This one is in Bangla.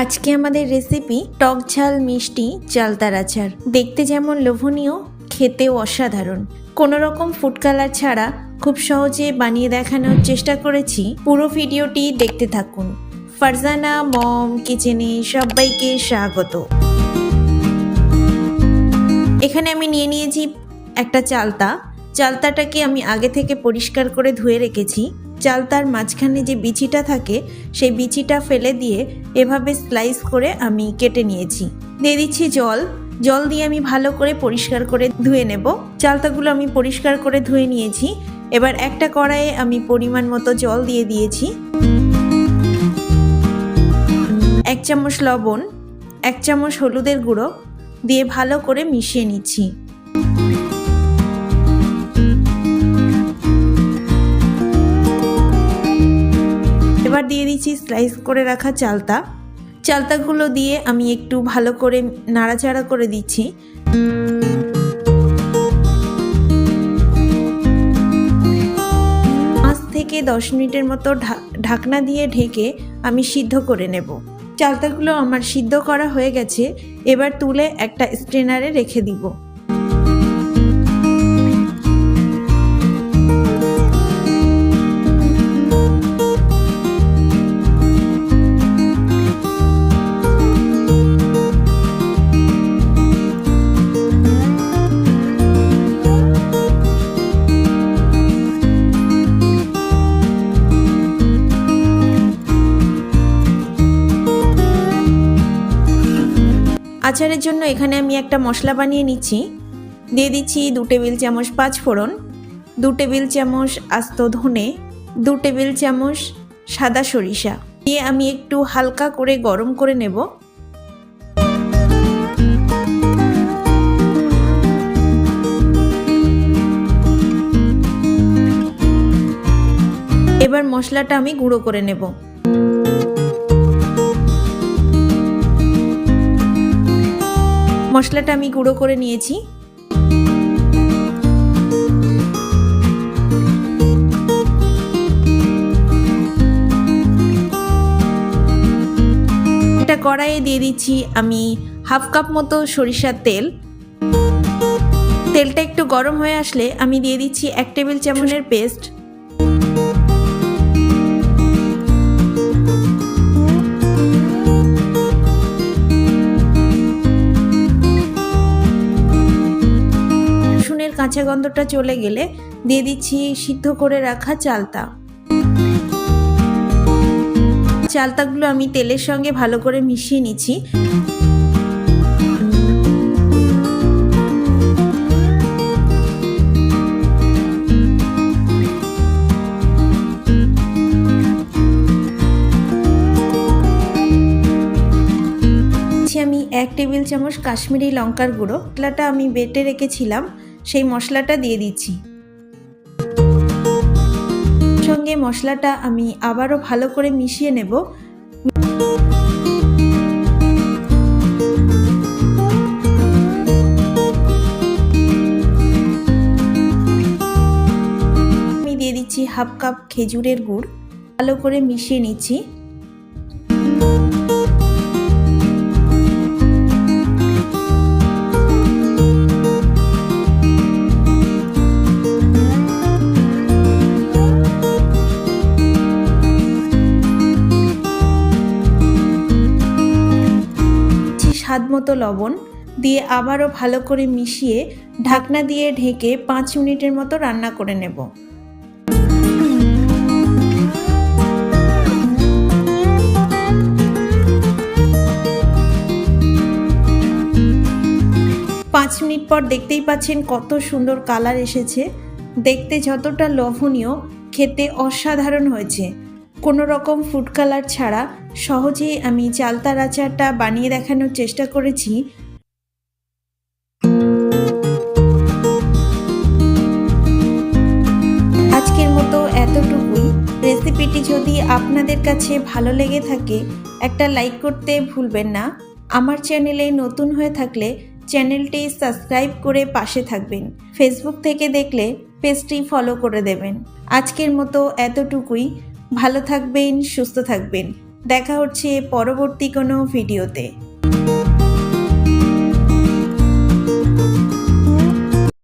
আজকে আমাদের রেসিপি টক ঝাল, মিষ্টি, চালতার আচার। দেখতে যেমন লোভনীয়, খেতেও অসাধারণ। কোনো রকম ফুড কালার ছাড়া খুব সহজে বানিয়ে দেখানোর চেষ্টা করেছি। পুরো ভিডিওটি দেখতে থাকুন। ফারজানা, মম, কিচেনে সবাইকে স্বাগত। এখানে আমি নিয়ে নিয়েছি একটা চালতা। চালতাটাকে আমি আগে থেকে পরিষ্কার করে ধুয়ে রেখেছি। চালতার মাঝখানে যে বিচিটা থাকে, সেই বিচিটা ফেলে দিয়ে এভাবে স্লাইস করে আমি কেটে নিয়েছি। দিয়ে দিচ্ছি জল। জল দিয়ে আমি ভালো করে পরিষ্কার করে ধুয়ে নেব। চালতাগুলো আমি পরিষ্কার করে ধুয়ে নিয়েছি। এবার একটা কড়াইয়ে আমি পরিমাণ মতো জল দিয়ে দিয়েছি। এক চামচ লবণ, এক চামচ হলুদের গুঁড়ো দিয়ে ভালো করে মিশিয়ে নিচ্ছি। দিয়ে দিচ্ছি স্লাইস করে রাখা চালতা। চালতাগুলো দিয়ে আমি একটু ভালো করে নাড়াচাড়া করে দিচ্ছি। পাঁচ থেকে দশ মিনিটের মতো ঢাকনা দিয়ে ঢেকে আমি সিদ্ধ করে নেব। চালতাগুলো আমার সিদ্ধ করা হয়ে গেছে। এবার তুলে একটা স্ট্রেনারে রেখে দিব। আচারের জন্য এখানে আমি একটা মশলা বানিয়ে নিচ্ছি। দিয়ে দিচ্ছি দু টেবিল চামচ পাঁচ ফোড়ন, দু টেবিল চামচ আস্ত ধনে, দু টেবিল চামচ সাদা সরিষা। দিয়ে আমি একটু হালকা করে গরম করে নেব। এবার মশলাটা আমি গুঁড়ো করে নেব। মশলাটা আমি গুঁড়ো করে নিয়েছি। এটা কড়াইয়ে দিয়ে দিচ্ছি আমি হাফ কাপ মতো সরিষার তেল। তেলটা একটু গরম হয়ে আসলে আমি দিয়ে দিচ্ছি এক টেবিল চামচের পেস্ট। কাঁচা গন্ধটা চলে গেলে দিয়ে দিচ্ছি সিদ্ধ করে রাখা চালতা। চালতাগুলো আমি তেলের সঙ্গে ভালো করে মিশিয়ে নিচ্ছি। আমি এক টেবিল চামচ কাশ্মীরি লঙ্কার গুঁড়ো। মশলাটা আমি বেটে রেখেছিলাম। সেই মশলাটা দিয়ে দিচ্ছি। সঙ্গে মশলাটা আমি আবারও ভালো করে মিশিয়ে নেব। আমি দিয়ে দিচ্ছি হাফ কাপ খেজুরের গুড়। ভালো করে মিশিয়ে নিচ্ছি। স্বাদ মতো লবণ দিয়ে আবারও ভালো করে মিশিয়ে ঢাকনা দিয়ে ঢেকে পাঁচ মিনিটের মতো রান্না করে নেব। পাঁচ মিনিট পর দেখতেই পাচ্ছেন কত সুন্দর কালার এসেছে। দেখতে যতটা লোভনীয়, খেতে অসাধারণ হয়েছে। কোনো রকম ফুড কালার ছাড়া সহজেই আমি চালতার আচারটা বানিয়ে দেখানোর চেষ্টা করেছি। আজকের মতো এতটুকুই। রেসিপিটি যদি আপনাদের কাছে ভালো লেগে থাকে, একটা লাইক করতে ভুলবেন না। আমার চ্যানেলে নতুন হয়ে থাকলে চ্যানেলটি সাবস্ক্রাইব করে পাশে থাকবেন। ফেসবুক থেকে দেখলে পেজটি ফলো করে দেবেন। আজকের মতো এতটুকুই। ভালো থাকবেন সুস্থ থাকবেন। দেখা হচ্ছে পরবর্তী কোনো ভিডিওতে।